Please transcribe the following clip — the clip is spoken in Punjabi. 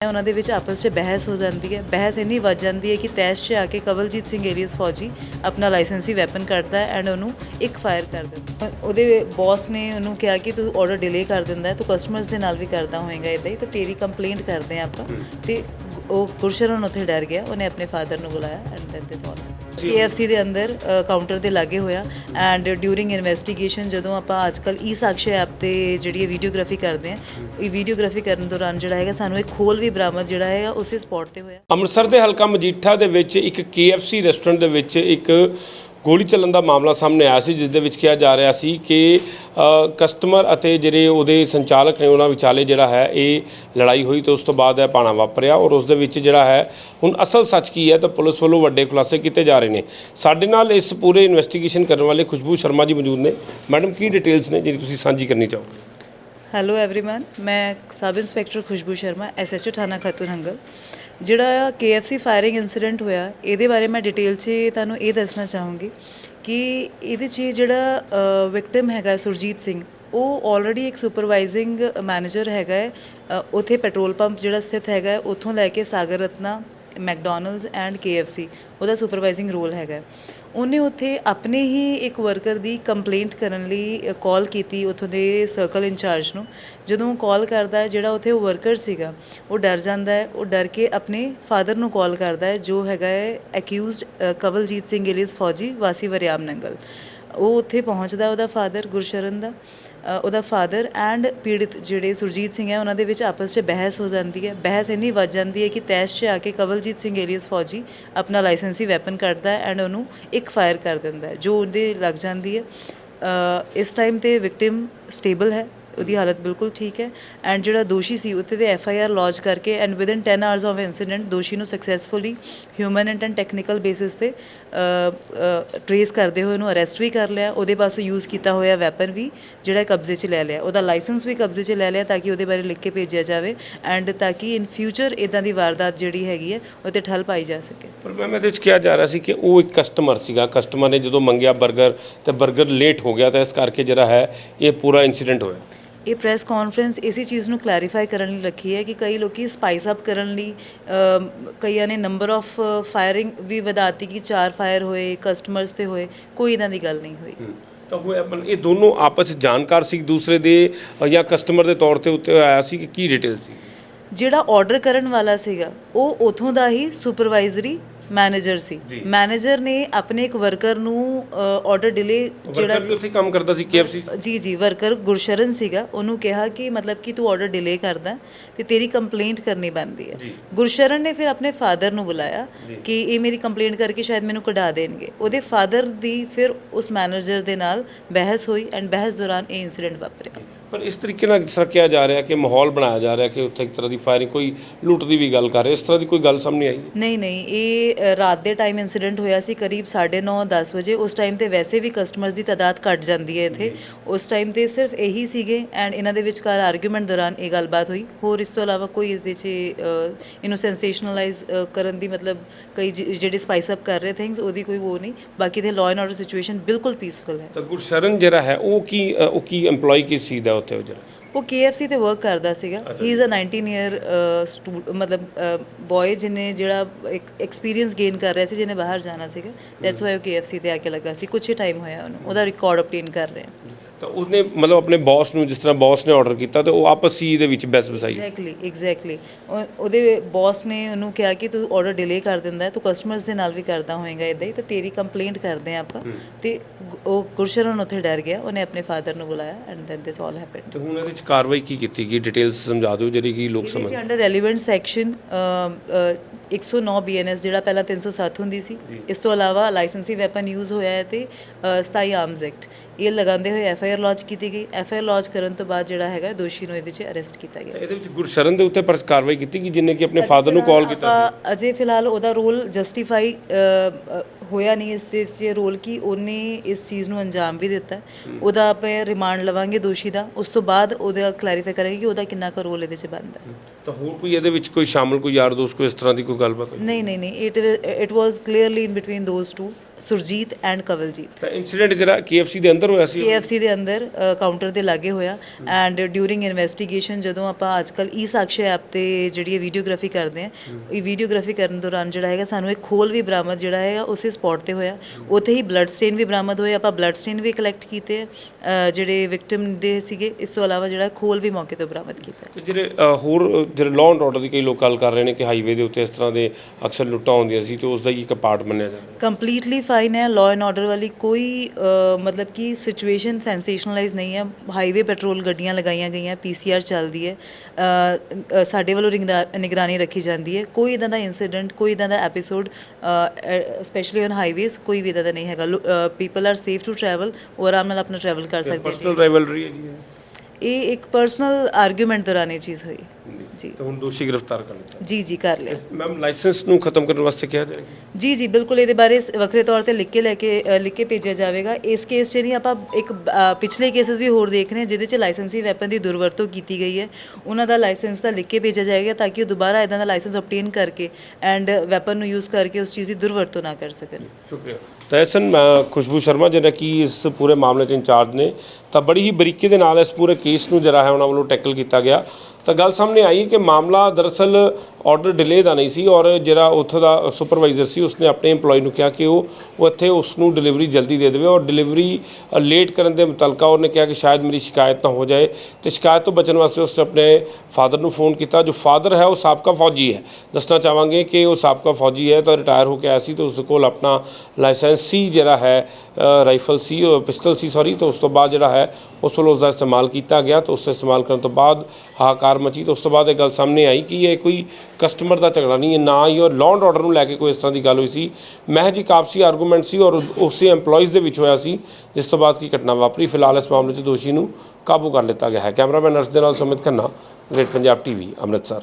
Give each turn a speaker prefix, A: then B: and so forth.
A: ਉਹਨਾਂ ਦੇ ਵਿੱਚ ਆਪਸ 'ਚ ਬਹਿਸ ਹੋ ਜਾਂਦੀ ਹੈ। ਬਹਿਸ ਇੰਨੀ ਵੱਜ ਜਾਂਦੀ ਹੈ ਕਿ ਤੈਸ਼ 'ਚ ਆ ਕੇ ਕਵਲਜੀਤ ਸਿੰਘ ਏਲੀਅਸ ਫੌਜੀ ਆਪਣਾ ਲਾਇਸੈਂਸੀ ਵੈਪਨ ਕੱਢਦਾ ਹੈ ਐਂਡ ਉਹਨੂੰ ਇੱਕ ਫਾਇਰ ਕਰ ਦਿੰਦਾ ਉਹਦੇ ਬੌਸ ਨੇ ਉਹਨੂੰ ਕਿਹਾ ਕਿ ਤੂੰ ਆਰਡਰ ਡਿਲੇ ਕਰ ਦਿੰਦਾ ਤੂੰ ਕਸਟਮਰਸ ਦੇ ਨਾਲ ਵੀ ਕਰਦਾ ਹੋਏਗਾ ਇਦਾਂ ਹੀ ਤਾਂ ਤੇਰੀ ਕੰਪਲੇਂਟ ਕਰਦੇ ਆਪਾਂ। ਤੇ ਉਹ ਗੁਰਸ਼ਰਨ ਉੱਥੇ ਡਰ ਗਿਆ ਉਹਨੇ ਆਪਣੇ ਫਾਦਰ ਨੂੰ ਬੁਲਾਇਆ and then this all KFC ਦੇ ਅੰਦਰ ਕਾਊਂਟਰ ਦੇ ਲਾਗੇ ਹੋਇਆ ਐਂਡ ਡਿਊਰਿੰਗ ਇਨਵੈਸਟੀਗੇਸ਼ਨ ਜਦੋਂ ਆਪਾਂ ਅੱਜਕੱਲ ਈ ਸਾਕਸ਼ੀ ਐਪ ਤੇ ਜਿਹੜੀ ਇਹ ਵੀਡੀਓਗ੍ਰਾਫੀ ਕਰਦੇ ਆ ਇਹ ਵੀਡੀਓਗ੍ਰਾਫੀ ਕਰਨ ਦੌਰਾਨ ਜਿਹੜਾ ਹੈਗਾ ਸਾਨੂੰ ਇੱਕ ਖੋਲ ਵੀ ਬਰਾਮਦ ਜਿਹੜਾ ਹੈਗਾ ਉਸੇ ਸਪੌਟ ਤੇ ਹੋਇਆ।
B: ਅੰਮ੍ਰਿਤਸਰ ਦੇ ਹਲਕਾ ਮਜੀਠਾ ਦੇ ਵਿੱਚ ਇੱਕ KFC ਰੈਸਟੋਰੈਂਟ ਦੇ ਵਿੱਚ ਇੱਕ ਗੋਲੀ ਚੱਲਣ ਦਾ ਮਾਮਲਾ ਸਾਹਮਣੇ ਆਇਆ ਸੀ ਜਿਸ ਦੇ ਵਿੱਚ ਕਿਹਾ ਜਾ ਰਿਹਾ ਸੀ ਕਿ ਅ, ਕਸਟਮਰ ਅਤੇ ਜਿਹੜੇ ਉਹਦੇ ਸੰਚਾਲਕ ਨੇ ਉਹਨਾਂ ਵਿਚਾਲੇ ਜਿਹੜਾ ਹੈ ਇਹ ਲੜਾਈ ਹੋਈ ਤੇ ਉਸ ਤੋਂ ਬਾਅਦ ਇਹ ਪਾਣਾ ਵਾਪਰਿਆ ਔਰ ਉਸ ਦੇ ਵਿੱਚ ਜਿਹੜਾ ਹੈ ਹੁਣ ਅਸਲ ਸੱਚ ਕੀ ਹੈ ਤਾਂ ਪੁਲਿਸ ਵੱਲੋਂ ਵੱਡੇ ਖੁਲਾਸੇ ਕੀਤੇ ਜਾ ਰਹੇ ਨੇ ਸਾਡੇ ਨਾਲ ਇਸ ਪੂਰੇ ਇਨਵੈਸਟੀਗੇਸ਼ਨ ਕਰਨ ਵਾਲੇ ਖੁਸ਼ਬੂ ਸ਼ਰਮਾ ਜੀ ਮੌਜੂਦ ਨੇ ਮੈਡਮ ਕੀ ਡਿਟੇਲਸ ਨੇ ਜਿਹੜੀ ਤੁਸੀਂ ਸਾਂਝੀ ਕਰਨੀ ਚਾਹੋ
A: ਹੈਲੋ एवरीवन ਮੈਂ ਸਬ ਇੰਸਪੈਕਟਰ ਖੁਸ਼ਬੂ ਸ਼ਰਮਾ ਐਸਐਚਓ ਥਾਣਾ ਖਤੂਨ ਹੰਗਲ ਜਿਹੜਾ KFC ਫਾਇਰਿੰਗ ਇਨਸੀਡੈਂਟ ਹੋਇਆ ਇਹਦੇ ਬਾਰੇ ਮੈਂ ਡਿਟੇਲ 'ਚ ਤੁਹਾਨੂੰ ਇਹ ਦੱਸਣਾ ਚਾਹੂੰਗੀ ਕਿ ਇਹਦੇ 'ਚ ਜਿਹੜਾ ਵਿਕਟਿਮ ਹੈਗਾ ਸੁਰਜੀਤ ਸਿੰਘ ਉਹ ਆਲਰੇਡੀ ਇੱਕ ਸੁਪਰਵਾਈਜ਼ਿੰਗ ਮੈਨੇਜਰ ਹੈਗਾ ਹੈ ਉੱਥੇ ਪੈਟਰੋਲ ਪੰਪ ਜਿਹੜਾ ਸਥਿਤ ਹੈਗਾ ਹੈ, ਉੱਥੋਂ ਲੈ ਕੇ Sagar Ratna McDonald's and KFC ਉਹਦਾ ਸੁਪਰਵਾਈਜ਼ਿੰਗ ਰੋਲ ਹੈਗਾ ਉਹਨੇ ਉੱਥੇ ਆਪਣੇ ਹੀ ਇੱਕ ਵਰਕਰ ਦੀ ਕੰਪਲੇਂਟ ਕਰਨ ਲਈ ਕਾਲ ਕੀਤੀ ਉੱਥੋਂ ਦੇ ਸਰਕਲ ਇੰਚਾਰਜ ਨੂੰ। ਜਦੋਂ ਕਾਲ ਕਰਦਾ ਹੈ, ਜਿਹੜਾ ਉੱਥੇ ਉਹ ਵਰਕਰ ਸੀਗਾ, ਉਹ ਡਰ ਜਾਂਦਾ ਹੈ, ਉਹ ਡਰ ਕੇ ਆਪਣੇ ਫਾਦਰ ਨੂੰ ਕਾਲ ਕਰਦਾ ਹੈ, ਜੋ ਹੈਗਾ ਹੈ ਅਕਿਊਜ਼ਡ ਕਵਲਜੀਤ ਸਿੰਘ ਇਲੀਸ ਫੌਜੀ ਵਾਸੀ ਵਰਿਆਮ ਨੰਗਲ। ਉਹ ਉੱਥੇ ਪਹੁੰਚਦਾ ਉਹਦਾ ਫਾਦਰ ਗੁਰਸ਼ਰਨ ਦਾ। ਉਹਦਾ ਫਾਦਰ ਐਂਡ ਪੀੜਿਤ ਜਿਹੜੇ ਸੁਰਜੀਤ ਸਿੰਘ ਹੈ, ਉਹਨਾਂ ਦੇ ਵਿੱਚ ਆਪਸ 'ਚ ਬਹਿਸ ਹੋ ਜਾਂਦੀ ਹੈ। ਬਹਿਸ ਇੰਨੀ ਵੱਜ ਜਾਂਦੀ ਹੈ ਕਿ ਤੈਸ਼ 'ਚ ਆ ਕੇ ਕਵਲਜੀਤ ਸਿੰਘ ਏਲੀਅਸ ਫੌਜੀ ਆਪਣਾ ਲਾਇਸੈਂਸੀ ਵੈਪਨ ਕੱਢਦਾ ਹੈ ਐਂਡ ਉਹਨੂੰ ਇੱਕ ਫਾਇਰ ਕਰ ਦਿੰਦਾ ਹੈ, ਜੋ ਉਹਦੇ ਲੱਗ ਜਾਂਦੀ ਹੈ। ਇਸ ਟਾਈਮ ਤੇ ਵਿਕਟਿਮ ਸਟੇਬਲ ਹੈ। ਉਹਦੀ ਹਾਲਤ ਬਿਲਕੁਲ ਠੀਕ ਹੈ। ਐਂਡ ਜਿਹੜਾ ਦੋਸ਼ੀ ਸੀ ਉੱਤੇ ਦੇ ਐਫ ਆਈ ਆਰ ਲੌਂਚ ਕਰਕੇ and within 10 hours of incident ਦੋਸ਼ੀ ਨੂੰ successfully human and technical basis ਤੇ ਟਰੇਸ ਕਰਦੇ ਹੋਏ ਉਹਨੂੰ ਅਰੈਸਟ ਵੀ ਕਰ ਲਿਆ। ਉਹਦੇ ਪਾਸੋਂ ਯੂਜ਼ ਕੀਤਾ ਹੋਇਆ ਵੈਪਨ ਵੀ ਜਿਹੜਾ ਕਬਜ਼ੇ 'ਚ ਲੈ ਲਿਆ। ਉਹਦਾ ਲਾਇਸੈਂਸ ਵੀ ਕਬਜ਼ੇ 'ਚ ਲੈ ਲਿਆ ਤਾਂ ਕਿ ਉਹਦੇ ਬਾਰੇ ਲਿਖ ਕੇ ਭੇਜਿਆ ਜਾਵੇ ਐਂਡ ਤਾਂ ਕਿ ਇਨ ਫਿਊਚਰ ਇਦਾਂ ਦੀ ਵਾਰਦਾਤ ਜਿਹੜੀ ਹੈਗੀ ਹੈ, ਉਹ ਤੇ ਠੱਲ ਪਾਈ ਜਾ ਸਕੇ।
B: ਪਰ ਮੈਂ ਇਹਦੇ ਵਿੱਚ ਕਿਹਾ ਜਾ ਰਿਹਾ ਸੀ ਕਿ ਉਹ ਇੱਕ ਕਸਟਮਰ ਸੀਗਾ। ਕਸਟਮਰ ਨੇ ਜਦੋਂ ਮੰਗਿਆ 버ਗਰ ਤੇ 버ਗਰ ਲੇਟ ਹੋ ਗਿਆ ਤਾਂ ਇਸ ਕਰਕੇ ਜਿਹੜਾ ਹੈ, ਇਹ ਪੂਰਾ ਇਨਸੀਡੈਂਟ ਹੋਇਆ।
A: ਇਹ ਪ੍ਰੈਸ ਕਾਨਫਰੰਸ ਇਸੇ ਚੀਜ਼ ਨੂੰ ਕਲੈਰੀਫਾਈ ਕਰਨ ਲਈ ਰੱਖੀ ਹੈ ਕਿ ਕਈ ਲੋਕੀ ਸਪਾਈਸ ਅਪ ਕਰਨ ਲਈ ਕਈਆਂ ਨੇ ਨੰਬਰ ਆਫ ਫਾਇਰਿੰਗ ਵੀ ਵਧਾਤੀ ਕਿ ਚਾਰ ਫਾਇਰ ਹੋਏ ਕਸਟਮਰਸ ਤੇ ਹੋਏ ਕੋਈ ਇਦਾਂ ਦੀ ਗੱਲ ਨਹੀਂ ਹੋਈ।
B: ਤਾਂ ਹੋਇਆ ਪਰ ਇਹ ਦੋਨੋਂ ਆਪਸ ਜਾਣਕਾਰ ਸੀ ਦੂਸਰੇ ਦੇ ਜਾਂ ਕਸਟਮਰ ਦੇ ਤੌਰ ਤੇ ਉੱਤੇ ਆਇਆ ਸੀ ਕਿ ਕੀ ਡਿਟੇਲ ਸੀ?
A: ਜਿਹੜਾ ਆਰਡਰ ਕਰਨ ਵਾਲਾ ਸੀਗਾ ਉਹ ਉਥੋਂ ਦਾ ਹੀ ਸੁਪਰਵਾਈਜ਼ਰੀ ਮੈਨੇਜਰ ਸੀ। ਮੈਨੇਜਰ ਨੇ ਆਪਣੇ ਇੱਕ ਵਰਕਰ ਨੂੰ ਆਰਡਰ ਡਿਲੇ ਜਿਹੜਾ
B: ਵਰਕਰ ਵੀ ਉੱਥੇ ਕੰਮ ਕਰਦਾ ਸੀ KFC
A: ਜੀ ਜੀ ਵਰਕਰ ਗੁਰਸ਼ਰਨ ਸੀਗਾ। ਉਹਨੂੰ ਕਿਹਾ ਕਿ ਮਤਲਬ ਕਿ ਤੂੰ ਆਰਡਰ ਡਿਲੇ ਕਰਦਾ ਤੇ ਤੇਰੀ ਕੰਪਲੇਂਟ ਕਰਨੀ ਬਣਦੀ ਹੈ। ਗੁਰਸ਼ਰਨ ਨੇ ਫਿਰ ਆਪਣੇ ਫਾਦਰ ਨੂੰ ਬੁਲਾਇਆ ਕਿ ਇਹ ਮੇਰੀ ਕੰਪਲੇਂਟ ਕਰਕੇ ਸ਼ਾਇਦ ਮੈਨੂੰ ਕਢਾ ਦੇਣਗੇ। ਉਹਦੇ ਫਾਦਰ ਦੀ ਫਿਰ ਉਸ ਮੈਨੇਜਰ ਦੇ ਨਾਲ ਬਹਿਸ ਹੋਈ ਐਂਡ ਬਹਿਸ ਦੌਰਾਨ ਇਹ ਇਨਸੀਡੈਂਟ ਵਾਪਰਿਆ।
B: ਪਰ ਇਸ ਤਰੀਕੇ ਨਾਲ ਜਿਸ ਤਰ੍ਹਾਂ ਕਿਹਾ ਜਾ ਰਿਹਾ ਕਿ ਮਾਹੌਲ ਬਣਾਇਆ ਜਾ ਰਿਹਾ ਕਿ ਉੱਥੇ ਇੱਕ ਤਰ੍ਹਾਂ ਦੀ ਫਾਇਰਿੰਗ ਕੋਈ ਲੁੱਟ ਦੀ ਵੀ ਗੱਲ ਕਰ ਰਿਹਾ। ਇਸ ਤਰ੍ਹਾਂ ਦੀ ਕੋਈ ਗੱਲ ਸਾਹਮਣੇ ਆਈ?
A: ਨਹੀਂ ਨਹੀਂ ਇਹ ਰਾਤ ਦੇ ਟਾਈਮ ਇਨਸੀਡੈਂਟ ਹੋਇਆ ਸੀ ਕਰੀਬ 9:30 10 ਵਜੇ। ਉਸ ਟਾਈਮ ਤੇ ਵੈਸੇ ਵੀ ਕਸਟਮਰਸ ਦੀ ਤਾਦਾਦ ਘਟ ਜਾਂਦੀ ਹੈ ਇੱਥੇ। ਉਸ ਟਾਈਮ ਤੇ ਸਿਰਫ ਇਹੀ ਸੀਗੇ ਐਂਡ ਇਹਨਾਂ ਦੇ ਵਿਚਕਾਰ ਆਰਗੂਮੈਂਟ ਦੌਰਾਨ ਇਹ ਗੱਲਬਾਤ ਹੋਈ। ਹੋਰ ਇਸ ਤੋਂ ਇਲਾਵਾ ਕੋਈ ਇਸ ਦੇ ਚ ਇਹਨੂੰ ਸੈਂਸੇਸ਼ਨਲਾਈਜ਼ ਕਰਨ ਦੀ ਮਤਲਬ ਕਈ ਜਿਹੜੇ ਸਪਾਈਸ ਅਪ ਕਰ ਰਹੇ ਥਿੰਗਸ ਉਹਦੀ ਕੋਈ ਉਹ ਨਹੀਂ। ਬਾਕੀ ਤੇ ਲਾਅ ਐਂਡ ਆਰਡਰ ਸਿਚੁਏਸ਼ਨ ਬਿਲਕੁਲ ਪੀਸਫੁਲ ਹੈ।
B: ਤਾਂ ਗੁਰਸ਼ਰਨ ਜਿਹੜਾ ਹੈ ਉਹ ਕੀ ਉਹ ਕੀ EMPLOYE ਕਿਸ ਚੀਜ਼ ਦਾ ਉੱਥੇ ਉਹ ਜਿਹੜਾ
A: ਉਹ KFC ਤੇ ਵਰਕ ਕਰਦਾ ਸੀਗਾ। ਹੀ ਇਜ਼ ਅ 19 ਇਅਰ ਮਤਲਬ ਬॉय ਜਿਹਨੇ ਜਿਹੜਾ ਇੱਕ ਐਕਸਪੀਰੀਅੰਸ ਗੇਨ ਕਰ ਰਿਹਾ ਸੀ ਜਿਹਨੇ ਬਾਹਰ ਜਾਣਾ ਸੀਗਾ। ਦੈਟਸ ਵਾਈ ਉਹ KFC ਤੇ ਆ ਕੇ ਲੱਗਾ ਸੀ। ਕੁਝ ਹੀ ਟਾਈਮ ਹੋਇਆ ਉਹਨੂੰ। ਉਹਦਾ ਰਿਕਾਰਡ ਅਪਟੇਨ ਕਰ ਰਹੇ ਹਾਂ
B: ਤਾਂ ਉਹਨੇ ਮਤਲਬ ਆਪਣੇ ਬੌਸ ਨੂੰ ਜਿਸ ਤਰ੍ਹਾਂ ਬੌਸ ਨੇ ਆਰਡਰ ਕੀਤਾ ਤੇ ਉਹ ਆਪਸ ਹੀ ਦੇ ਵਿੱਚ ਬੈਸ ਬਸਾਈ।
A: ਐਗਜ਼ੈਕਟਲੀ ਐਗਜ਼ੈਕਟਲੀ ਉਹਦੇ ਬੌਸ ਨੇ ਉਹਨੂੰ ਕਿਹਾ ਕਿ ਤੂੰ ਆਰਡਰ ਡਿਲੇ ਕਰ ਦਿੰਦਾ ਹੈ, ਤੂੰ ਕਸਟਮਰਸ ਦੇ ਨਾਲ ਵੀ ਕਰਦਾ ਹੋਏਗਾ ਇਦਾਂ ਹੀ ਤਾਂ ਤੇਰੀ ਕੰਪਲੇਂਟ ਕਰਦੇ ਆ ਆਪਾਂ। ਤੇ ਉਹ ਗੁਰਸ਼ਰਨ ਉੱਥੇ ਡਰ ਗਿਆ ਉਹਨੇ ਆਪਣੇ ਫਾਦਰ ਨੂੰ ਬੁਲਾਇਆ and then this all happened
B: ਤੇ ਹੁਣ ਇਹਦੇ ਵਿੱਚ ਕਾਰਵਾਈ ਕੀ ਕੀਤੀ ਗਈ? ਡਿਟੇਲਸ ਸਮਝਾ ਦਿਓ ਜਿਹੜੀ ਕਿ ਲੋਕ ਸਮਝ
A: ਇਹਦੇ ਅੰਡਰ ਰੈਲੇਵੈਂਟ ਸੈਕਸ਼ਨ 109 ਬੀਐਨਐਸ ਜਿਹੜਾ ਪਹਿਲਾਂ 307 ਹੁੰਦੀ ਸੀ ਇਸ ਤੋਂ ਇਲਾਵਾ ਲਾਇਸੈਂਸੀ ਵੈਪਨ ਯੂਜ਼ ਹੋਇਆ ਹੈ ਤੇ ਅ, 27 ਆਰਮਸ ਐਕਟ ਇਹ ਲਗਾਉਂਦੇ ਹੋਏ ਐਫਆਈਆਰ ਲੌਂਚ ਕੀਤੀ ਗਈ। ਐਫਆਈਆਰ ਲੌਂਚ ਕਰਨ ਤੋਂ ਬਾਅਦ ਜਿਹੜਾ ਹੈਗਾ ਦੋਸ਼ੀ ਨੂੰ ਇਹਦੇ 'ਚ ਅਰੈਸਟ ਕੀਤਾ ਗਿਆ।
B: ਇਹਦੇ ਵਿੱਚ ਗੁਰਸ਼ਰਨ ਦੇ ਉੱਤੇ ਪਰ ਕਾਰਵਾਈ ਕੀਤੀ ਗਈ ਜਿਨੇ ਕਿ ਆਪਣੇ ਫਾਦਰ ਨੂੰ ਕਾਲ ਕੀਤਾ
A: ਆਪਾਂ ਅਜੇ ਫਿਲਹਾਲ ਉਹਦਾ ਰੋਲ ਜਸਟੀਫਾਈ ਹੋਇਆ ਨਹੀਂ ਇਸ ਦੇ ਚ ਰੋਲ ਕਿ ਉਹਨੇ ਇਸ ਚੀਜ਼ ਨੂੰ ਅੰਜਾਮ ਵੀ ਦਿੱਤਾ। ਉਹਦਾ ਆਪਾਂ ਰਿਮਾਂਡ ਲਵਾਂਗੇ ਦੋਸ਼ੀ ਦਾ। ਉਸ ਤੋਂ ਬਾਅਦ ਉਹਦਾ ਕਲੈਰੀਫਾਈ ਕਰਾਂਗੇ ਕਿ ਉਹਦਾ ਕਿੰਨਾ ਕੁ ਰੋਲ ਇਹਦੇ ਚ ਬਣਦਾ।
B: ਤਾਂ ਹੋਰ ਕੋਈ ਇਹਦੇ ਵਿੱਚ ਕੋਈ ਸ਼ਾਮਲ ਕੋਈ ਯਾਰ ਦੋਸਤ ਕੋਈ ਇਸ ਤਰ੍ਹਾਂ ਦੀ ਕੋਈ ਗੱਲਬਾਤ?
A: ਨਹੀਂ ਨਹੀਂ ਨਹੀਂ it it was clearly in between those two Surjit and Kawaljit.
B: ਤਾਂ ਇਨਸੀਡੈਂਟ ਜਿਹੜਾ KFC ਦੇ ਅੰਦਰ ਹੋਇਆ ਸੀ।
A: KFC ਦੇ ਅੰਦਰ ਕਾਊਂਟਰ ਦੇ ਲਾਗੇ ਹੋਇਆ। ਐਂਡ ਡਿਊਰਿੰਗ ਇਨਵੈਸਟੀਗੇਸ਼ਨ ਜਦੋਂ ਆਪਾਂ ਅੱਜਕੱਲ ਈ ਸਾਕਸ਼ੀ ਐਪ ਤੇ ਜਿਹੜੀ ਇਹ ਵੀਡੀਓਗ੍ਰਾਫੀ ਕਰਦੇ ਆ ਇਹ ਵੀਡੀਓਗ੍ਰਾਫੀ ਕਰਨ ਦੌਰਾਨ ਜਿਹੜਾ ਹੈਗਾ ਸਾਨੂੰ ਇੱਕ ਖੋਲ ਵੀ ਬਰਾਮਦ ਜਿਹੜਾ ਹੈਗਾ ਉਸੇ ਸਪੌਟ ਤੇ ਹੋਇਆ। ਉੱਥੇ ਹੀ ਬਲੱਡ ਸਟੇਨ ਵੀ ਬਰਾਮਦ ਹੋਏ। ਆਪਾਂ ਬਲੱਡ ਸਟੇਨ ਵੀ ਕਲੈਕਟ ਕੀਤੇ ਜਿਹੜੇ ਵਿਕਟਿਮ ਦੇ ਸੀਗੇ। ਇਸ ਤੋਂ ਇਲਾਵਾ ਜਿਹੜਾ ਖੋਲ ਵੀ ਮੌਕੇ ਤੋਂ ਬਰਾਮਦ ਕੀਤਾ।
B: ਤੇ ਜਿਹੜੇ ਹੋਰ ਜਿਹੜੇ ਲਾਅ ਐਂਡ ਆਰਡਰ ਦੀ ਕਈ ਲੋਕ ਗੱਲ ਕਰ ਰਹੇ ਨੇ ਕਿ ਹਾਈਵੇ ਦੇ ਉੱਤੇ ਇਸ ਤਰ੍ਹਾਂ ਦੇ ਅਕਸਰ ਲੁੱਟਾਂ ਹੁੰਦੀਆਂ ਸੀ ਤੇ ਉਸ ਦਾ ਹੀ ਇੱਕ ਪਾਰਟ ਮੰਨਿਆ ਜਾਂਦਾ?
A: ਕੰਪਲੀਟਲੀ ਫਾਈਨ ਹੈ ਲਾਅ ਐਂਡ ਆਰਡਰ ਵਾਲੀ ਕੋਈ ਮਤਲਬ ਕਿ ਸਿਚੁਏਸ਼ਨ ਸੈਂਸੇਸ਼ਨਲਾਈਜ਼ ਨਹੀਂ ਹੈ। ਹਾਈਵੇ ਪੈਟਰੋਲ ਗੱਡੀਆਂ ਲਗਾਈਆਂ ਗਈਆਂ ਪੀਸੀਆਰ ਚੱਲਦੀ ਹੈ ਸਾਡੇ ਵੱਲੋਂ ਨਿਗਰਾਨੀ ਰੱਖੀ ਜਾਂਦੀ ਹੈ। ਕੋਈ ਇਦਾਂ ਦਾ ਇਨਸੀਡੈਂਟ ਕੋਈ ਇਦਾਂ ਦਾ ਐਪੀਸੋਡ ਸਪੈਸ਼ਲੀ ਔਨ ਹਾਈਵੇਜ਼ ਕੋਈ ਵੀ ਇਦਾਂ ਦਾ ਨਹੀਂ ਹੈਗਾ। People are safe to travel ਉਹ ਆਰਾਮ ਨਾਲ ਆਪਣਾ ਟਰੈਵਲ ਕਰ ਸਕਦੇ
B: ਪਰਸਨਲ ਰਾਈਵਲਰੀ ਹੈ ਜੀ ਇਹ।
A: ਹੈ ਇਹ ਇੱਕ ਪਰਸਨਲ ਆਰਗੂਮੈਂਟ ਦੌਰਾਨ ਇਹ ਚੀਜ਼ ਹੋਈ। ਜੀ।
B: ਤਾਂ ਹੁਣ ਦੋਸ਼ੀ ਗ੍ਰਿਫਤਾਰ ਕਰ ਲਿਆ
A: ਜੀ ਜੀ ਕਰ ਲਿਆ।
B: ਮੈਮ ਲਾਇਸੈਂਸ ਨੂੰ ਖਤਮ ਕਰਨ ਵਾਸਤੇ ਕਿਹਾ ਜਾਏਗਾ
A: ਜੀ ਜੀ ਬਿਲਕੁਲ ਇਹਦੇ ਬਾਰੇ ਵੱਖਰੇ ਤੌਰ ਤੇ ਲਿਖ ਕੇ ਲੈ ਕੇ ਅ, ਲਿਖ ਕੇ ਭੇਜਿਆ ਜਾਵੇਗਾ। ਇਸ ਕੇਸ 'ਚ ਨਹੀਂ ਆਪਾਂ ਇੱਕ ਅ, ਪਿਛਲੇ ਕੇਸਸ ਵੀ ਹੋਰ ਦੇਖ ਰਹੇ ਹਾਂ ਜਿਹਦੇ 'ਚ ਲਾਇਸੈਂਸੀ ਵੈਪਨ ਦੀ ਦੁਰਵਰਤੋਂ ਕੀਤੀ ਗਈ ਹੈ। ਉਹਨਾਂ ਦਾ ਲਾਇਸੈਂਸ ਤਾਂ ਲਿਖ ਕੇ ਭੇਜਿਆ ਜਾਏਗਾ ਤਾਂ ਕਿ ਉਹ ਦੁਬਾਰਾ ਇਦਾਂ ਦਾ ਲਾਇਸੈਂਸ ਆਬਟੇਨ ਕਰਕੇ ਐਂਡ ਵੈਪਨ ਨੂੰ ਯੂਜ਼ ਕਰਕੇ ਉਸ ਚੀਜ਼ ਦੀ ਦੁਰਵਰਤੋਂ ਨਾ ਕਰ ਸਕਣ।
B: ਸ਼ੁਕਰੀਆ। ਤਾਂ ਐਸਨ ਮੈਂ ਖੁਸ਼ਬੂ ਸ਼ਰਮਾ ਜਿਹੜਾ ਕਿ ਇਸ ਪੂਰੇ ਮਾਮਲੇ 'ਚ ਇੰਚਾਰਜ ਨੇ ਤਾਂ ਬੜੀ ਹੀ ਬਰੀਕੀ ਦੇ ਨਾਲ ਇਸ ਪੂਰੇ ਕੇਸ ਨੂੰ ਜਿਹੜਾ ਹੈ ਉਹਨਾਂ ਵੱਲੋਂ ਟੈਕਲ ਕੀਤਾ ਗਿਆ। ਤਾਂ ਗੱਲ ਸਾਹਮਣੇ ਆਈ ਕਿ ਮਾਮਲਾ ਦਰਅਸਲ ਆਰਡਰ ਡਿਲੇ ਦਾ ਨਹੀਂ ਸੀ ਔਰ ਜਿਹੜਾ ਉੱਥੋਂ ਦਾ ਸੁਪਰਵਾਈਜ਼ਰ ਸੀ, ਉਸਨੇ ਆਪਣੇ EMPLOYE ਨੂੰ ਕਿਹਾ ਕਿ ਉਹ ਉਹ ਇੱਥੇ ਉਸ ਨੂੰ ਡਿਲੀਵਰੀ ਜਲਦੀ ਦੇ ਦੇਵੇ ਔਰ ਡਿਲੀਵਰੀ ਲੇਟ ਕਰਨ ਦੇ ਮੁਤਲਕਾ ਉਹਨੇ ਕਿਹਾ ਕਿ ਸ਼ਾਇਦ ਮੇਰੀ ਸ਼ਿਕਾਇਤ ਨਾ ਹੋ ਜਾਏ ਤੇ ਸ਼ਿਕਾਇਤ ਤੋਂ ਬਚਣ ਵਾਸਤੇ ਉਸਨੇ ਆਪਣੇ ਫਾਦਰ ਨੂੰ ਫੋਨ ਕੀਤਾ। ਜੋ ਫਾਦਰ ਹੈ, ਉਹ ਸਾਬਕਾ ਫੌਜੀ ਹੈ। ਦੱਸਣਾ ਚਾਹਾਂਗੇ ਕਿ ਉਹ ਸਾਬਕਾ ਫੌਜੀ ਹੈ, ਤਾਂ ਰਿਟਾਇਰ ਹੋ ਕੇ ਆਇਆ ਸੀ ਤੇ ਉਸ ਕੋਲ ਆਪਣਾ ਲਾਇਸੈਂਸ ਸੀ, ਜਿਹੜਾ ਹੈ ਰਾਈਫਲ ਸੀ ਪਿਸਟਲ ਸੀ ਸੌਰੀ ਤਾਂ ਉਸ ਤੋਂ ਬਾਅਦ ਜਿਹੜਾ ਹੈ, ਉਸ ਵੱਲੋਂ ਉਸ ਦਾ ਇਸਤੇਮਾਲ ਕੀਤਾ ਗਿਆ। ਤਾਂ ਉਸ ਦਾ ਇਸਤੇਮਾਲ ਕਰਨ ਤੋਂ ਬਾਅਦ ਹਾਕਾ ਕਾਰ ਮਚੀ, ਤਾਂ ਉਸ ਤੋਂ ਬਾਅਦ ਇਹ ਗੱਲ ਸਾਹਮਣੇ ਆਈ ਕਿ ਇਹ ਕੋਈ ਕਸਟਮਰ ਦਾ ਝਗੜਾ ਨਹੀਂ ਹੈ, ਨਾ ਹੀ ਔਰ ਲਾਅ ਐਂਡ ਆਰਡਰ ਨੂੰ ਲੈ ਕੇ ਕੋਈ ਇਸ ਤਰ੍ਹਾਂ ਦੀ ਗੱਲ ਹੋਈ ਸੀ। ਮਹਿਜ ਇੱਕ ਆਪਸੀ ਆਰਗੂਮੈਂਟ ਸੀ ਔਰ ਉਸੇ EMPLOYEES ਦੇ ਵਿੱਚ ਹੋਇਆ ਸੀ, ਜਿਸ ਤੋਂ ਬਾਅਦ ਕੀ ਘਟਨਾ ਵਾਪਰੀ। ਫਿਲਹਾਲ ਇਸ ਮਾਮਲੇ 'ਚ ਦੋਸ਼ੀ ਨੂੰ ਕਾਬੂ ਕਰ ਲਿੱਤਾ ਗਿਆ ਹੈ। ਕੈਮਰਾਮੈਨ ਅਰਸ਼ ਦੇ ਨਾਲ ਸੁਮਿਤ ਖੰਨਾ ਗ੍ਰੇਟ ਪੰਜਾਬ ਟੀਵੀ ਅੰਮ੍ਰਿਤਸਰ।